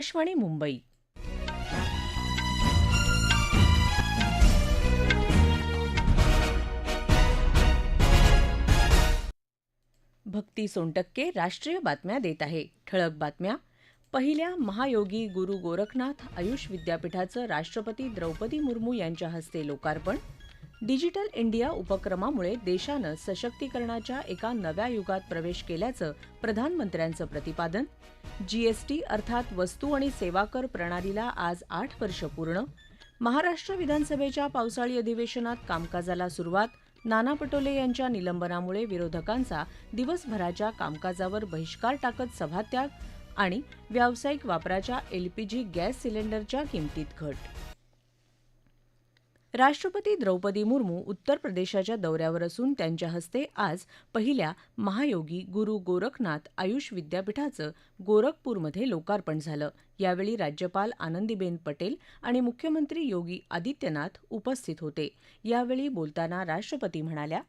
आकाशवाणी मुंबई. भक्ती सोनटक्के राष्ट्रीय बातम्या देत आहे. ठळक बातम्या. पहिल्या महायोगी गुरु गोरखनाथ आयुष विद्यापीठाचं राष्ट्रपती द्रौपदी मुर्मू यांच्या हस्ते लोकार्पण डिजिटल इंडिया उपक्रमामुळे देशानं सशक्तीकरणाच्या एका नव्या युगात प्रवेश केल्याचं प्रधानमंत्र्यांचं प्रतिपादन. जीएसटी अर्थात वस्तू आणि सेवा कर प्रणालीला आज आठ वर्ष पूर्ण. महाराष्ट्र विधानसभेच्या पावसाळी अधिवेशनात कामकाजाला सुरुवात. नाना पटोले यांच्या निलंबनामुळे विरोधकांचा दिवसभराच्या कामकाजावर बहिष्कार टाकत सभात्याग आणि व्यावसायिक वापराच्या एलपीजी गॅस सिलेंडरच्या किंमतीत घट. राष्ट्रपती द्रौपदी मुर्मू उत्तर प्रदेशाच्या दौऱ्यावर असून त्यांच्या हस्ते आज पहिल्या महायोगी गुरु गोरखनाथ आयुष विद्यापीठाचं गोरखपूरमध्ये लोकार्पण झालं. यावेळी राज्यपाल आनंदीबेन पटेल आणि मुख्यमंत्री योगी आदित्यनाथ उपस्थित होते. यावेळी बोलताना राष्ट्रपती म्हणाल्या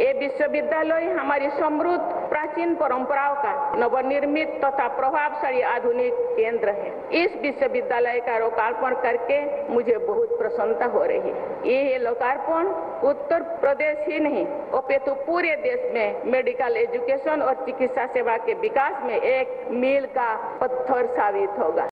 ये विश्वविद्यालय हमारी समृद्ध प्राचीन परंपराओं का नवनिर्मित तथा प्रभावशाली आधुनिक केंद्र है। इस विश्वविद्यालय का लोकार्पण करके मुझे बहुत प्रसन्नता हो रही है। ये लोकार्पण उत्तर प्रदेश ही नहीं, अपितु पूरे देश में मेडिकल एजुकेशन और चिकित्सा सेवा के विकास में एक मील का पत्थर साबित होगा।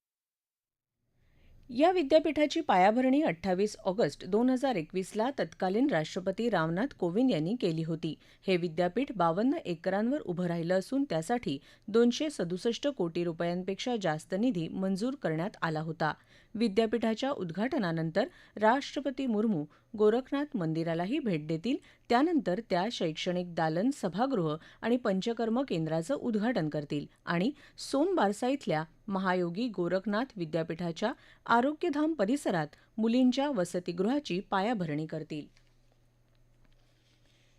या विद्यापीठाची पायाभरणी अठ्ठावीस ऑगस्ट दोन हजार एकवीसला तत्कालीन राष्ट्रपती रामनाथ कोविंद यांनी केली होती. हे विद्यापीठ बावन्न एकरांवर उभं राहिलं असून त्यासाठी दोनशे सदुसष्ट कोटी रुपयांपेक्षा जास्त निधी मंजूर करण्यात आला होता. विद्यापीठाच्या उद्घाटनानंतर राष्ट्रपती मुर्मू गोरखनाथ मंदिरालाही भेट देतील. त्यानंतर त्या शैक्षणिक दालन सभागृह आणि पंचकर्म केंद्राचं उद्घाटन करतील आणि सोनबारसा इथल्या महायोगी गोरखनाथ विद्यापीठाच्या आरोग्यधाम परिसरात मुलींच्या वसतिगृहाची पायाभरणी करतील.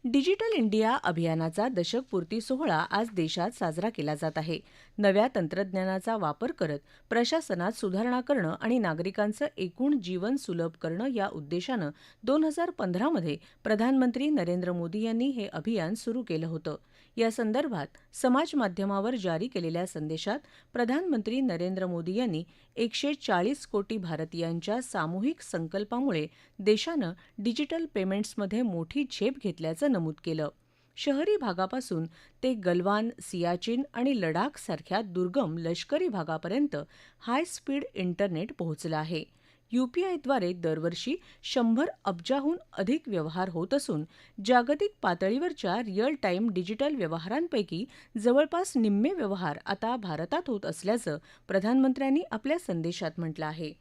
डिजिटल इंडिया अभियानाचा दशकपूर्ती सोहळा आज देशात साजरा केला जात आहे. नव्या तंत्रज्ञानाचा वापर करत प्रशासनात सुधारणा करणं आणि नागरिकांचं एकूण जीवन सुलभ करणं या उद्देशानं दोन हजार पंधरामध्ये प्रधानमंत्री नरेंद्र मोदी यांनी हे अभियान सुरू केलं होतं. या संदर्भात समाजमाध्यमावर जारी केलेल्या संदेशात प्रधानमंत्री नरेंद्र मोदी यांनी एकशे चाळीस कोटी भारतीयांच्या सामूहिक संकल्पामुळे देशानं डिजिटल पेमेंट्समध्ये मोठी झेप घेतल्याचं नमूद केलं. शहरी भागापासून ते गलवान सियाचीन आणि लडाख सारख्या दुर्गम लष्करी भागापर्यंत हाय स्पीड इंटरनेट पोहोचलं आहे. यूपीआयद्वारे दरवर्षी शंभर अब्जाहून अधिक व्यवहार होत असून जागतिक पातळीवरच्या रिअल टाईम डिजिटल व्यवहारांपैकी जवळपास निम्मे व्यवहार आता भारतात होत असल्याचं प्रधानमंत्र्यांनी आपल्या संदेशात म्हटलं आहे.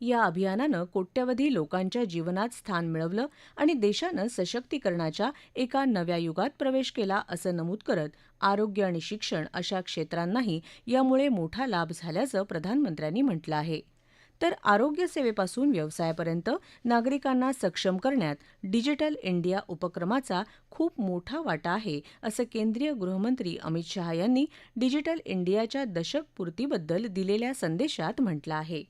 या अभियानानं कोट्यवधी लोकांच्या जीवनात स्थान मिळवलं आणि देशानं सशक्तीकरणाच्या एका नव्या युगात प्रवेश केला असं नमूद करत आरोग्य आणि शिक्षण अशा क्षेत्रांनाही यामुळे मोठा लाभ झाल्याचं प्रधानमंत्र्यांनी म्हटलं आहे. तर आरोग्यसेवेपासून व्यवसायापर्यंत नागरिकांना सक्षम करण्यात डिजिटल इंडिया उपक्रमाचा खूप मोठा वाटा आहे असं केंद्रीय गृहमंत्री अमित शहा यांनी डिजिटल इंडियाच्या दशकपूर्तीबद्दल दिलेल्या संदेशात म्हटलं आहे.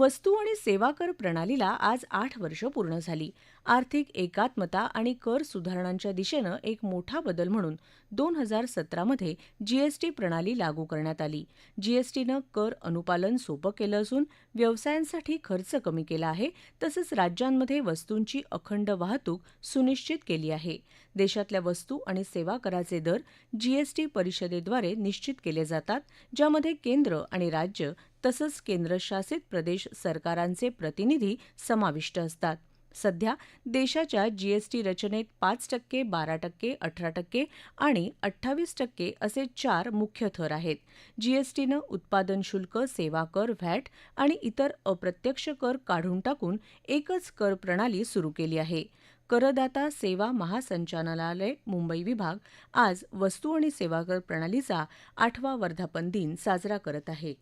वस्तू आणि सेवा कर प्रणालीला आज आठ वर्ष पूर्ण झाली. आर्थिक एकात्मता आणि कर सुधारणांच्या दिशेनं एक मोठा बदल म्हणून दोन हजार सतरामध्ये जीएसटी प्रणाली लागू करण्यात आली. जीएसटीनं कर अनुपालन सोपं केलं असून व्यवसायांसाठी खर्च कमी केला आहे तसंच राज्यांमध्ये वस्तूंची अखंड वाहतूक सुनिश्चित केली आहे. देशातल्या वस्तू आणि सेवा कराचे दर जीएसटी परिषदेद्वारे निश्चित केले जातात ज्यामध्ये केंद्र आणि राज्य तसंच केंद्रशासित प्रदेश सरकारांचे प्रतिनिधी समाविष्ट असतात. सध्या देशाच्या जीएसटी रचनेत पाच टक्के बारा टक्के अठरा टक्के आणि अठ्ठावीस टक्के असे चार मुख्य थर आहेत. जीएसटीनं उत्पादन शुल्क सेवा कर व्हॅट आणि इतर अप्रत्यक्ष कर काढून टाकून एकच कर प्रणाली सुरू केली आहे. करदाता सेवा महासंचालनालय मुंबई विभाग आज वस्तू आणि सेवा कर प्रणालीचा आठवा वर्धापन दिन साजरा करत आहे.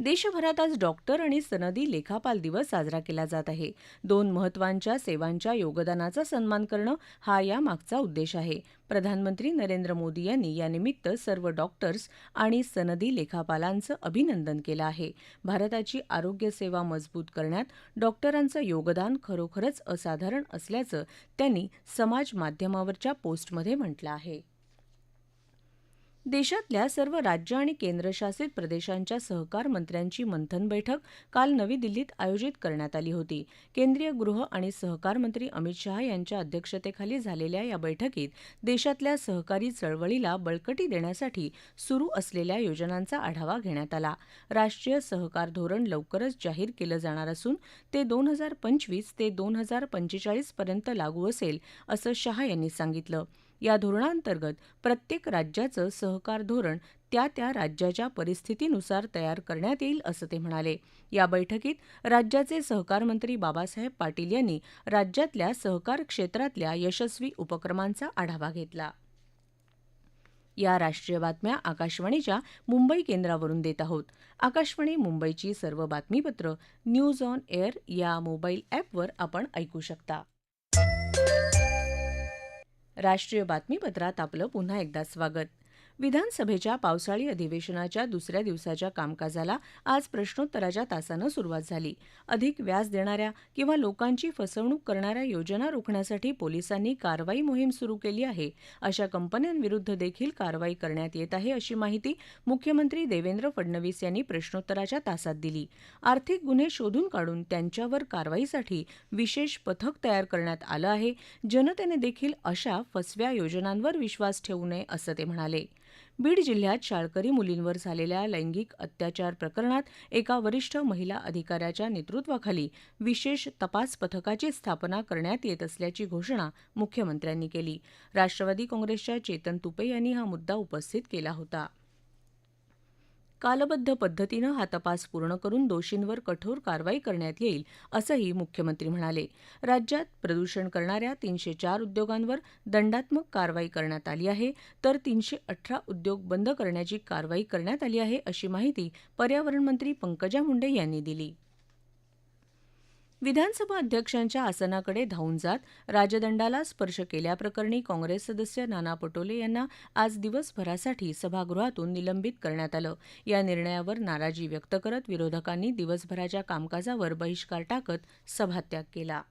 देशभरात आज डॉक्टर आणि सनदी लेखापाल दिवस साजरा केला जात आहे. दोन महत्वांच्या सेवांच्या योगदानाचा सन्मान करणं हा यामागचा उद्देश आहे. प्रधानमंत्री नरेंद्र मोदी यांनी यानिमित्त सर्व डॉक्टर्स आणि सनदी लेखापालांचं अभिनंदन केलं आहे. भारताची आरोग्यसेवा मजबूत करण्यात डॉक्टरांचं योगदान खरोखरच असाधारण असल्याचं त्यांनी समाज माध्यमावरच्या पोस्टमध्ये म्हटलं आहे. देशातल्या सर्व राज्य आणि केंद्रशासित प्रदेशांच्या सहकार मंत्र्यांची मंथन बैठक काल नवी दिल्लीत आयोजित करण्यात आली होती. केंद्रीय गृह आणि सहकार मंत्री अमित शहा यांच्या अध्यक्षतेखाली झालेल्या या बैठकीत देशातल्या सहकारी चळवळीला बळकटी देण्यासाठी सुरू असलेल्या योजनांचा आढावा घेण्यात आला. राष्ट्रीय सहकार धोरण लवकरच जाहीर केलं जाणार असून ते दोन हजार पंचवीस ते दोन हजार पंचेचाळीस पर्यंत लागू असेल असं शहा यांनी सांगितलं. या धोरणांतर्गत प्रत्येक राज्याचं सहकार धोरण त्या त्या राज्याच्या परिस्थितीनुसार तयार करण्यात येईल असं ते म्हणाले. या बैठकीत राज्याचे सहकार मंत्री बाबासाहेब पाटील यांनी राज्यातल्या सहकार क्षेत्रातल्या यशस्वी उपक्रमांचा आढावा घेतला. या राष्ट्रीय बातम्या आकाशवाणीच्या मुंबई केंद्रावरून देत आहोत. आकाशवाणी मुंबईची सर्व बातमीपत्र न्यूज ऑन एअर या मोबाईल ॲपवर आपण ऐकू शकता. राष्ट्रीय बातमीपत्रात आपलं पुन्हा एकदा स्वागत. विधानसभेच्या पावसाळी अधिवेशनाच्या दुसऱ्या दिवसाच्या कामकाजाला आज प्रश्नोत्तराच्या तासानं सुरुवात झाली. अधिक व्याज देणाऱ्या किंवा लोकांची फसवणूक करणाऱ्या योजना रोखण्यासाठी पोलिसांनी कारवाई मोहीम सुरू केली आहे. अशा कंपन्यांविरुद्ध देखील कारवाई करण्यात येत आहे अशी माहिती मुख्यमंत्री देवेंद्र फडणवीस यांनी प्रश्नोत्तराच्या तासात दिली. आर्थिक गुन्हे शोधून काढून त्यांच्यावर कारवाईसाठी विशेष पथक तयार करण्यात आलं आहे. जनतेने देखील अशा फसव्या योजनांवर विश्वास ठेवू नये असं ते म्हणाले. बीड जिल्ह्यात शाळकरी मुलींवर झालेल्या लैंगिक अत्याचार प्रकरणात एका वरिष्ठ महिला अधिकाऱ्याच्या नेतृत्वाखाली विशेष तपास पथकाची स्थापना करण्यात येत असल्याची घोषणा मुख्यमंत्र्यांनी केली. राष्ट्रवादी काँग्रेसच्या चेतन तुपे यांनी हा मुद्दा उपस्थित केला होता. कालबद्ध पद्धतीनं हा तपास पूर्ण करून दोषींवर कठोर कारवाई करण्यात येईल असंही मुख्यमंत्री म्हणाले. राज्यात प्रदूषण करणाऱ्या तीनशे चार उद्योगांवर दंडात्मक कारवाई करण्यात आली आहे तर तीनशे अठरा उद्योग बंद करण्याची कारवाई करण्यात आली आहे अशी माहिती पर्यावरण मंत्री पंकजा मुंडे यांनी दिली. विधानसभा अध्यक्षांच्या आसनाकडे धावून जात राजदंडाला स्पर्श केल्याप्रकरणी काँग्रेस सदस्य नाना पटोले यांना आज दिवसभरासाठी सभागृहातून निलंबित करण्यात आलं. या निर्णयावर नाराजी व्यक्त करत विरोधकांनी दिवसभराच्या कामकाजावर बहिष्कार टाकत सभात्याग केला.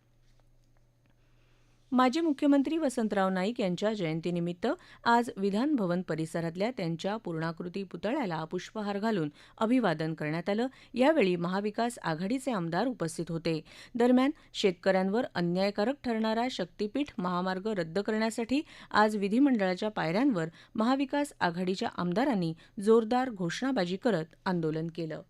माजी मुख्यमंत्री वसंतराव नाईक यांच्या जयंतीनिमित्त आज विधान भवन परिसरातल्या त्यांच्या पूर्णाकृती पुतळ्याला पुष्पहार घालून अभिवादन करण्यात आलं. यावेळी महाविकास आघाडीचे आमदार उपस्थित होते. दरम्यान शेतकऱ्यांवर अन्यायकारक ठरणारा शक्तीपीठ महामार्ग रद्द करण्यासाठी आज विधिमंडळाच्या पायऱ्यांवर महाविकास आघाडीच्या आमदारांनी जोरदार घोषणाबाजी करत आंदोलन केलं.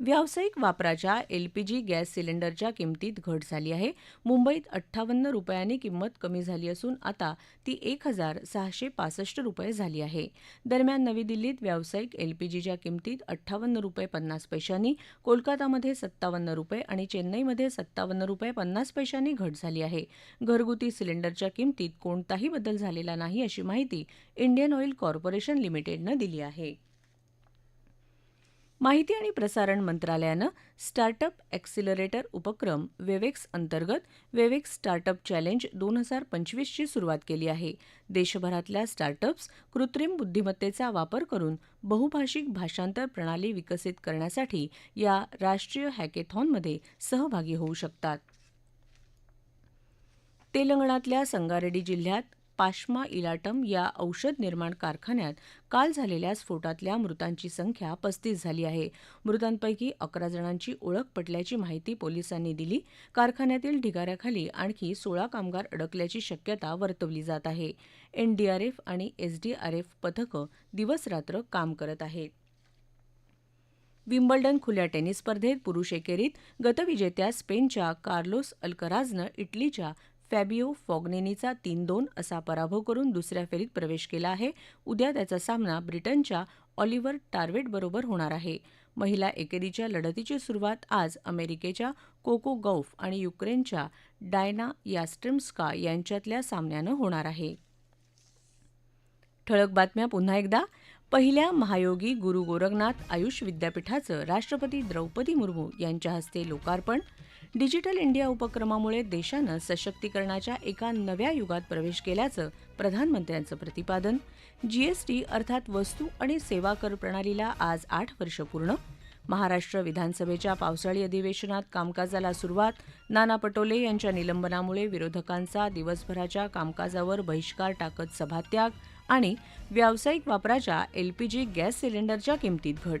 व्यावसायिक वापराच्या एलपीजी गॅस सिलेंडरच्या किंमतीत घट झाली आहे. मुंबईत अठ्ठावन्न रुपयांनी किंमत कमी झाली असून आता ती एक हजार सहाशे पासष्ट रुपये झाली आहे. दरम्यान नवी दिल्लीत व्यावसायिक एलपीजीच्या किंमतीत अठ्ठावन्न रुपये पन्नास पैशांनी कोलकातामध्ये सत्तावन्न रुपये आणि चेन्नईमध्ये सत्तावन्न रुपये पन्नास पैशांनी घट झाली आहे. घरगुती सिलेंडरच्या किंमतीत कोणताही बदल झालेला नाही अशी माहिती इंडियन ऑइल कॉर्पोरेशन लिमिटेडनं दिली आहे. माहिती आणि प्रसारण मंत्रालयानं स्टार्टअप एक्सिलरेटर उपक्रम वेवेक्स अंतर्गत वेवेक्स स्टार्टअप चॅलेंज दोन हजार पंचवीसची सुरुवात केली आहे. देशभरातल्या स्टार्टअप्स कृत्रिम बुद्धिमत्तेचा वापर करून बहुभाषिक भाषांतर प्रणाली विकसित करण्यासाठी या राष्ट्रीय हॅकेथॉनमध्ये सहभागी होऊ शकतात. तेलंगणातल्या संगारेड्डी जिल्ह्यात पाश्मा इलाटम या औषध निर्माण कारखान्यात काल झालेल्या स्फोटातल्या मृतांची संख्या पस्तीस झाली आहे. मृतांपैकी अकरा जणांची ओळख पटल्याची माहिती पोलिसांनी दिली. कारखान्यातील ढिगाऱ्याखाली आणखी सोळा कामगार अडकल्याची शक्यता वर्तवली जात आहे. एनडीआरएफ आणि एसडीआरएफ पथकं दिवसरात्र काम करत आहेत विम्बल्डन खुल्या टेनिस स्पर्धेत पुरुष एकेरीत गतविजेत्या स्पेनच्या कार्लोस अल्कराजनं इटलीच्या फॅबिओ फॉग्नेनीचा तीन दोन असा पराभव करून दुसऱ्या फेरीत प्रवेश केला आहे. उद्या त्याचा सामना ब्रिटनच्या ऑलिव्हर टार्वेटबरोबर होणार आहे. महिला एकेरीच्या लढतीची सुरुवात आज अमेरिकेच्या कोको गौफ आणि युक्रेनच्या डायना यास्ट्रिम्स्का यांच्यातल्या सामन्यानं होणार आहे. ठळक बातम्या पुन्हा एकदा. पहिल्या महायोगी गुरु गोरखनाथ आयुष विद्यापीठाचं राष्ट्रपती द्रौपदी मुर्मू यांच्या हस्ते लोकार्पण डिजिटल इंडिया उपक्रमामुळे देशानं सशक्तीकरणाच्या एका नव्या युगात प्रवेश केल्याचं प्रधानमंत्र्यांचं प्रतिपादन. जीएसटी अर्थात वस्तू आणि सेवा कर प्रणालीला आज आठ वर्ष पूर्ण. महाराष्ट्र विधानसभेच्या पावसाळी अधिवेशनात कामकाजाला सुरुवात. नाना पटोले यांच्या निलंबनामुळे विरोधकांचा दिवसभराच्या कामकाजावर बहिष्कार टाकत सभात्याग आणि व्यावसायिक वापराच्या एलपीजी गॅस सिलेंडरच्या किमतीत घट.